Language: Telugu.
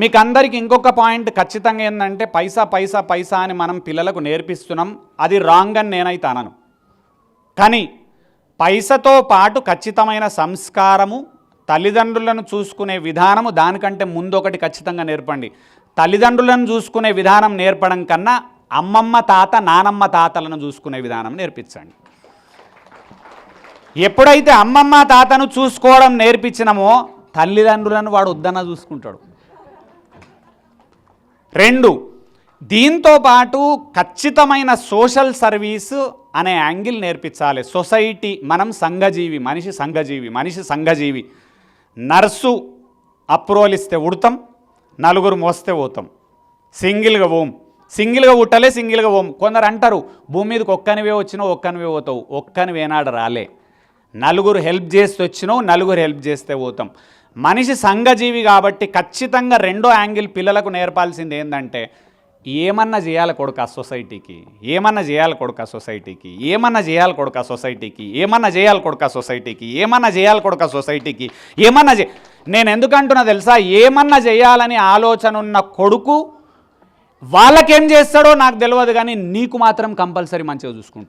మీకు అందరికి ఇంకొక పాయింట్ ఖచ్చితంగా ఏంటంటే పైసా పైసా పైసా అని మనం పిల్లలకు నేర్పిస్తున్నాం. అది రాంగ్ అని నేనైతే అనను. కానీ పైసతో పాటు ఖచ్చితమైన సంస్కారము తల్లిదండ్రులను చూసుకునే విధానము దానికంటే ముందు ఒకటి ఖచ్చితంగా నేర్పండి. తల్లిదండ్రులను చూసుకునే విధానం నేర్పడం కన్నా అమ్మమ్మ తాత నానమ్మ తాతలను చూసుకునే విధానం నేర్పించండి. ఎప్పుడైతే అమ్మమ్మ తాతను చూసుకోవడం నేర్పించినమో తల్లిదండ్రులను వాడు వద్దన చూసుకుంటాడు. రెండు దీంతో పాటు ఖచ్చితమైన సోషల్ సర్వీస్ అనే యాంగిల్ నేర్పించాలి. సొసైటీ మనం సంఘజీవి మనిషి సంఘజీవి మనిషి సంఘజీవి. నర్సు అప్రోలిస్తే ఉడతాం నలుగురు మోస్తే పోతాం. సింగిల్గా ఓం సింగిల్గా ఉట్టలే సింగిల్గా ఓం కొందరు అంటారు భూమి మీదకి ఒక్కనివే వచ్చినావు ఒక్కనివే పోతావు ఒక్కనివేనాడు రాలే. నలుగురు హెల్ప్ చేస్తే వచ్చినావు నలుగురు హెల్ప్ చేస్తే పోతాం. మనిషి సంఘజీవి కాబట్టి ఖచ్చితంగా రెండో యాంగిల్ పిల్లలకు నేర్పాల్సింది ఏంటంటే ఏమన్నా చేయాలి కొడుక సొసైటీకి ఏమన్నా చేయాలి కొడుక సొసైటీకి ఏమన్నా చేయాలి కొడుక సొసైటీకి ఏమన్నా చేయాలి కొడుక సొసైటీకి ఏమన్నా చేయాలి కొడుక సొసైటీకి ఏమన్నా చే నేను ఎందుకంటున్నా తెలుసా? ఏమన్నా చేయాలని ఆలోచన ఉన్న కొడుకు వాళ్ళకేం చేస్తాడో నాకు తెలియదు కానీ నీకు మాత్రం కంపల్సరీ మంచిగా చూసుకుంటాడు